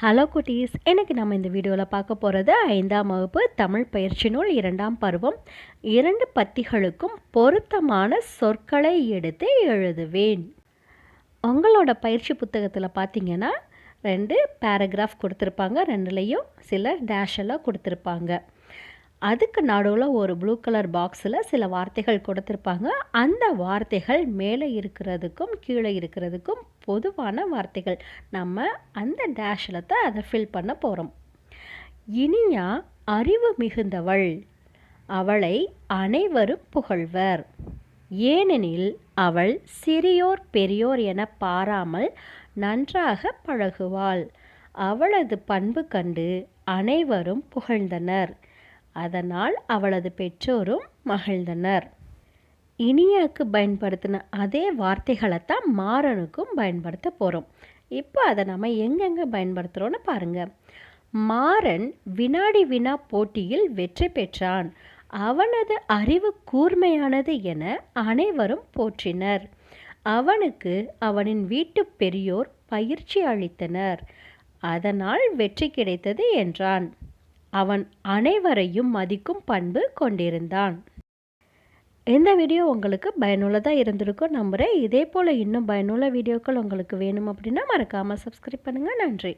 Hello குட்டீஸ் எனக்கு நம்ம இந்த வீடியோவில் பார்க்க போகிறது ஐந்தாம் வகுப்பு தமிழ் பயிற்சி நூல் இரண்டாம் பருவம். இரண்டு பத்திகளுக்கும் பொருத்தமான சொற்களை எடுத்து எழுதுவேன். உங்களோட பயிற்சி புத்தகத்தில் பார்த்தீங்கன்னா ரெண்டு பேராகிராஃப் கொடுத்துருப்பாங்க. ரெண்டுலேயும் சில டேஷெல்லாம் கொடுத்துருப்பாங்க. அதுக்கு நடுவில் ஒரு ப்ளூ கலர் பாக்ஸில் சில வார்த்தைகள் கொடுத்துருப்பாங்க. அந்த வார்த்தைகள் மேலே இருக்கிறதுக்கும் கீழே இருக்கிறதுக்கும் பொதுவான வார்த்தைகள். நம்ம அந்த டேஷில் தான் அதை ஃபில் பண்ண போகிறோம் இனியா அறிவு மிகுந்தவள் அவளை அனைவரும் புகழ்வர். ஏனெனில் அவள் சிறியோர் பெரியோர் என பாராமல் நன்றாக பழகுவாள். அவளது பண்பு கண்டு அனைவரும் புகழ்ந்தனர். அதனால் அவளது பெற்றோரும் மகிழ்ந்தனர். இனியாக்கு பயன்படுத்தின அதே வார்த்தைகளைத்தான் மாறனுக்கும் பயன்படுத்த போகிறோம் இப்போ அதை நம்ம எங்கெங்கே பயன்படுத்துகிறோன்னு பாருங்கள் மாறன் வினாடி வினா போட்டியில் வெற்றி பெற்றான். அவனது அறிவு கூர்மையானது என அனைவரும் போற்றினர். அவனுக்கு அவனின் வீட்டு பெரியோர் பயிற்சி அளித்தனர். அதனால் வெற்றி கிடைத்தது என்றான். அவன் அனைவரையும் மதிக்கும் பண்பு கொண்டிருந்தான். இந்த வீடியோ உங்களுக்கு பயனுள்ளதாக இருந்திருக்கும் நம்புகிறேன் இதே போல் இன்னும் பயனுள்ள வீடியோக்கள் உங்களுக்கு வேணும் அப்படின்னா மறக்காமல் சப்ஸ்கிரைப் பண்ணுங்கள் நன்றி.